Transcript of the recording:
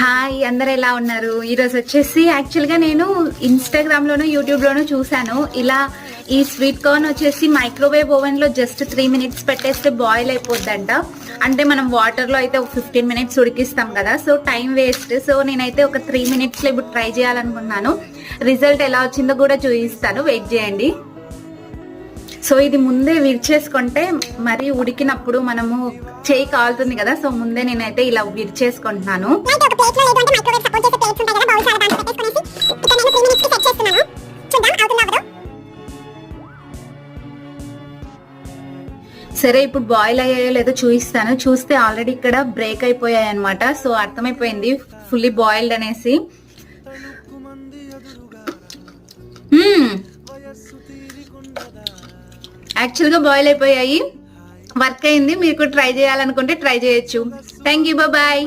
Hi అందరు ఎలా ఉన్నారు? ఈరోజు వచ్చేసి యాక్చువల్గా నేను ఇన్స్టాగ్రామ్లోను యూట్యూబ్లోను చూశాను. ఇలా ఈ స్వీట్ కార్న్ వచ్చేసి మైక్రోవేవ్ ఓవెన్లో జస్ట్ త్రీ మినిట్స్ పెట్టేస్తే బాయిల్ అయిపోద్దంట. అంటే మనం వాటర్లో అయితే ఒక ఫిఫ్టీన్ మినిట్స్ ఉడికిస్తాం కదా. సో టైం వేస్ట్ సో నేనైతే ఒక త్రీ మినిట్స్లో ఇప్పుడు ట్రై చేయాలనుకున్నాను. రిజల్ట్ ఎలా వచ్చిందో కూడా చూపిస్తాను. వెయిట్ చేయండి. సో ఇది ముందే విరిచేసుకుంటే మరి ఉడికినప్పుడు మనము చేయి కాలుతుంది కదా సో ముందే నేనైతే ఇలా విరిచేసుకుంటున్నాను. సరే ఇప్పుడు బాయిల్ అయ్యాయో లేదో చూపిస్తాను. చూస్తే ఆల్రెడీ ఇక్కడ బ్రేక్ అయిపోయాయి అనమాట సో అర్థమైపోయింది ఫుల్లీ బాయిల్డ్ అనేసి. యాక్చువల్గా బాయిల్ అయిపోయాయి. వర్క్ అయింది. మీరు ట్రై చేయాలనుకుంటే ట్రై చేయొచ్చు. Thank you bye